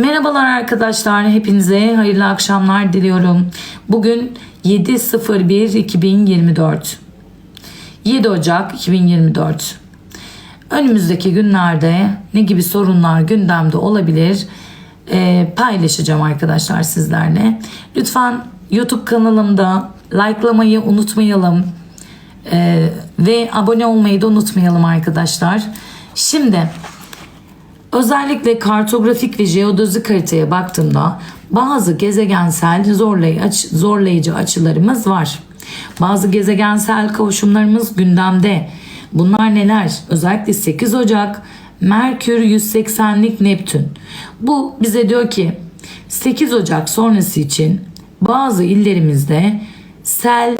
Merhabalar arkadaşlar, hepinize hayırlı akşamlar diliyorum. Bugün 7.01.2024 7 Ocak 2024 Önümüzdeki günlerde ne gibi sorunlar gündemde olabilir Ee, paylaşacağım arkadaşlar sizlerle. Lütfen YouTube kanalımda likelamayı unutmayalım Ee, ve abone olmayı da unutmayalım arkadaşlar. Şimdi Özellikle kartografik ve jeodozik haritaya baktığımda bazı gezegensel zorlayıcı açılarımız var. Bazı gezegensel kavuşumlarımız gündemde. Bunlar neler? Özellikle 8 Ocak Merkür 180'lik Neptün. Bu bize diyor ki 8 Ocak sonrası için bazı illerimizde sel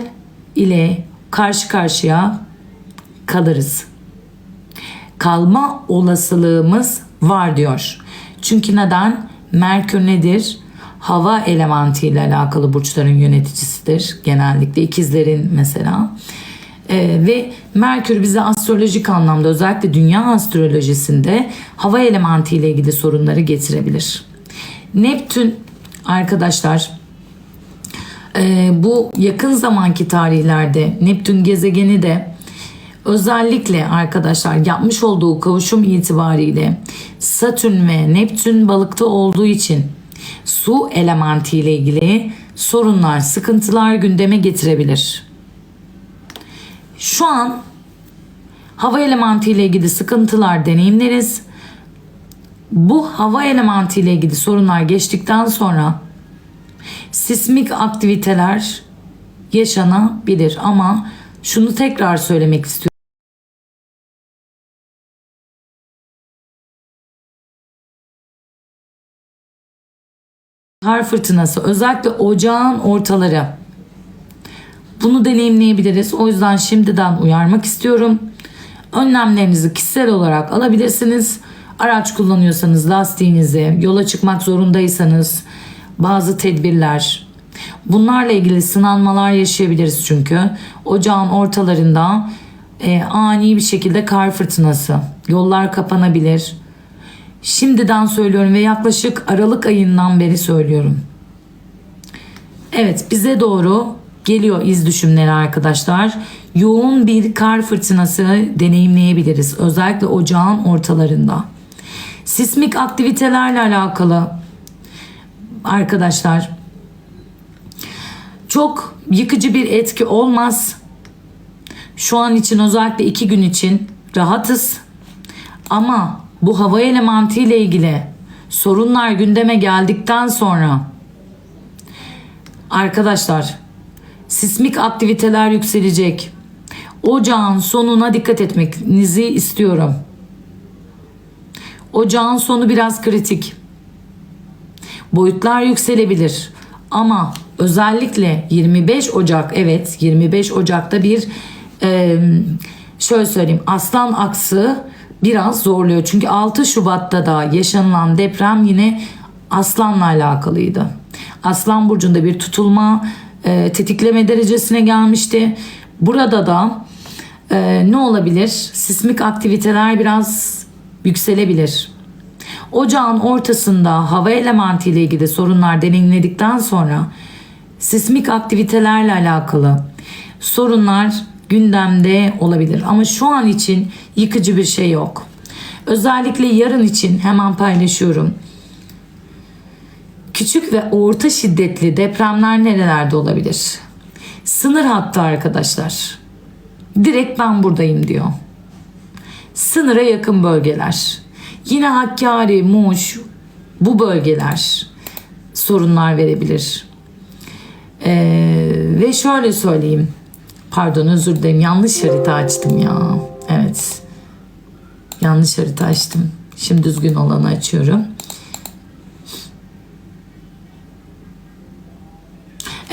ile karşı karşıya kalırız kalma olasılığımız var diyor. Çünkü neden? Merkür nedir? Hava elementi ile alakalı burçların yöneticisidir. Genellikle ikizlerin mesela. Ee, ve Merkür bize astrolojik anlamda özellikle dünya astrolojisinde hava elementi ile ilgili sorunları getirebilir. Neptün arkadaşlar e, bu yakın zamanki tarihlerde Neptün gezegeni de Özellikle arkadaşlar yapmış olduğu kavuşum itibariyle Satürn ve Neptün balıkta olduğu için su elementi ile ilgili sorunlar, sıkıntılar gündeme getirebilir. Şu an hava elementi ile ilgili sıkıntılar deneyimleriz. Bu hava elementi ile ilgili sorunlar geçtikten sonra sismik aktiviteler yaşanabilir ama şunu tekrar söylemek istiyorum. Kar fırtınası özellikle ocağın ortaları. Bunu deneyimleyebiliriz. O yüzden şimdiden uyarmak istiyorum. Önlemlerinizi kişisel olarak alabilirsiniz. Araç kullanıyorsanız lastiğinizi, yola çıkmak zorundaysanız bazı tedbirler. Bunlarla ilgili sınanmalar yaşayabiliriz çünkü. Ocağın ortalarında e, ani bir şekilde kar fırtınası. Yollar kapanabilir. Şimdiden söylüyorum ve yaklaşık Aralık ayından beri söylüyorum. Evet bize doğru geliyor iz düşümleri arkadaşlar. Yoğun bir kar fırtınası deneyimleyebiliriz. Özellikle ocağın ortalarında. Sismik aktivitelerle alakalı arkadaşlar çok yıkıcı bir etki olmaz. Şu an için özellikle iki gün için rahatız. Ama bu hava elementi ile ilgili sorunlar gündeme geldikten sonra arkadaşlar sismik aktiviteler yükselecek. Ocağın sonuna dikkat etmenizi istiyorum. Ocağın sonu biraz kritik. Boyutlar yükselebilir. Ama özellikle 25 Ocak evet 25 Ocak'ta bir e, şöyle söyleyeyim aslan aksı biraz zorluyor. Çünkü 6 Şubat'ta da yaşanılan deprem yine aslanla alakalıydı. Aslan burcunda bir tutulma e, tetikleme derecesine gelmişti. Burada da e, ne olabilir? Sismik aktiviteler biraz yükselebilir. Ocağın ortasında hava elementi ile ilgili sorunlar deneyimledikten sonra sismik aktivitelerle alakalı sorunlar gündemde olabilir. Ama şu an için yıkıcı bir şey yok. Özellikle yarın için hemen paylaşıyorum. Küçük ve orta şiddetli depremler nerelerde olabilir? Sınır hattı arkadaşlar. Direkt ben buradayım diyor. Sınıra yakın bölgeler. Yine Hakkari, Muş bu bölgeler sorunlar verebilir. Ee, ve şöyle söyleyeyim. Pardon özür dilerim yanlış harita açtım ya. Evet. Yanlış harita açtım. Şimdi düzgün olanı açıyorum.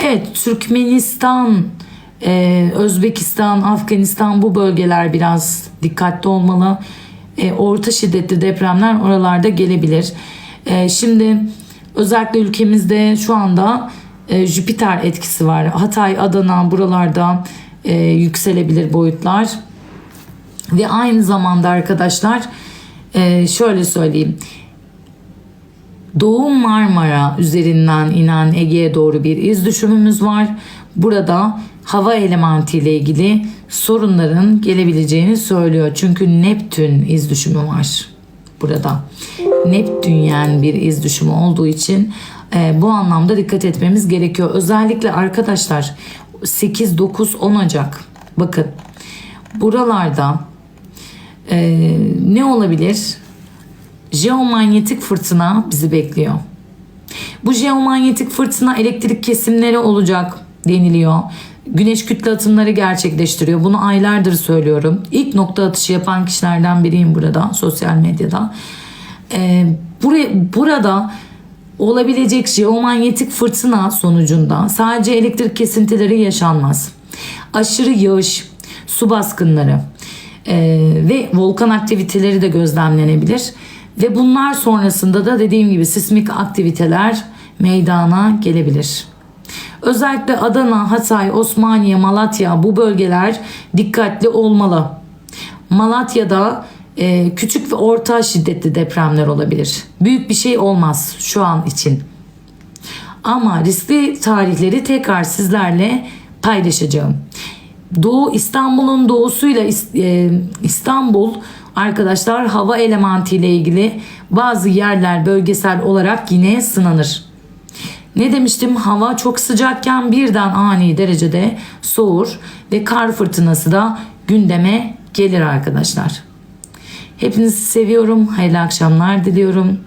Evet Türkmenistan, e, Özbekistan, Afganistan bu bölgeler biraz dikkatli olmalı. E, orta şiddetli depremler oralarda gelebilir. E, şimdi özellikle ülkemizde şu anda e, Jüpiter etkisi var. Hatay, Adana buralarda e, yükselebilir boyutlar. Ve aynı zamanda arkadaşlar e, şöyle söyleyeyim. Doğu Marmara üzerinden inen Ege'ye doğru bir iz düşümümüz var. Burada hava elementi ile ilgili sorunların gelebileceğini söylüyor. Çünkü Neptün iz düşümü var burada. Neptünyen bir iz düşümü olduğu için e, bu anlamda dikkat etmemiz gerekiyor. Özellikle arkadaşlar 8, 9, 10 Ocak bakın buralarda e, ne olabilir? Jeomanyetik fırtına bizi bekliyor. Bu jeomanyetik fırtına elektrik kesimleri olacak deniliyor. Güneş kütle atımları gerçekleştiriyor. Bunu aylardır söylüyorum. İlk nokta atışı yapan kişilerden biriyim burada sosyal medyada. Ee, buraya, burada olabilecek jeomanyetik fırtına sonucunda sadece elektrik kesintileri yaşanmaz. Aşırı yağış, su baskınları e, ve volkan aktiviteleri de gözlemlenebilir. Ve bunlar sonrasında da dediğim gibi sismik aktiviteler meydana gelebilir. Özellikle Adana, Hatay, Osmaniye, Malatya bu bölgeler dikkatli olmalı. Malatya'da e, küçük ve orta şiddetli depremler olabilir. Büyük bir şey olmaz şu an için. Ama riskli tarihleri tekrar sizlerle paylaşacağım. Doğu İstanbul'un doğusuyla e, İstanbul arkadaşlar hava elementi ile ilgili bazı yerler bölgesel olarak yine sınanır. Ne demiştim? Hava çok sıcakken birden ani derecede soğur ve kar fırtınası da gündeme gelir arkadaşlar. Hepinizi seviyorum. Hayırlı akşamlar diliyorum.